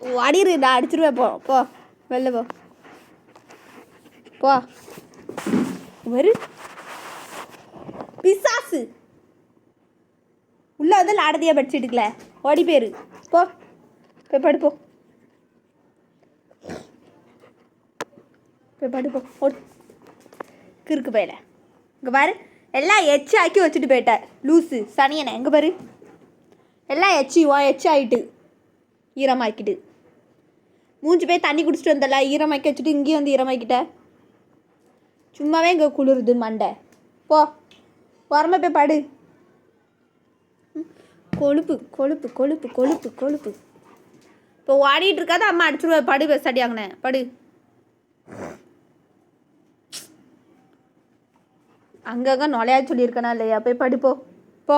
அடிரு நான் அடிச்சிருவேன். போ போ வெளில போ. போ. வரு. பிசாசு. உள்ள வந்து லாடதியா படிச்சுட்டுக்கல. ஓடி போயிரு. போ. போய் படுப்போ போய் படுப்போ போ. ஓடு. கிறுக்கு பையில. இங்கே பாரு. எல்லாம் எச்சி ஆக்கி வச்சுட்டு போயிட்டார் லூஸு சனியனை. எங்கே பாரு? எல்லாம் எச்சி வா எச்சி ஆயிட்டு ஈரமாக்கிட்டு. மூஞ்சி போய் தண்ணி குடிச்சிட்டு வந்தல ஈரமாக்கி வச்சுட்டு இங்கேயும் வந்து ஈரமாக்கிட்ட. சும்மாவே இங்கே குளிருது மண்டை. போ உரமா போய் படு. கொழுப்பு கொழுப்பு கொழுப்பு கொழுப்பு கொழுப்பு. இப்போ ஓடிட்டு இருக்காத அம்மா அடிச்சிருவா. படு பெஸ்டாடியாங்கண்ணே படு. அங்கங்க நுழையா சொல்லியிருக்கனா இல்லையா? போய் படுப்போ போ.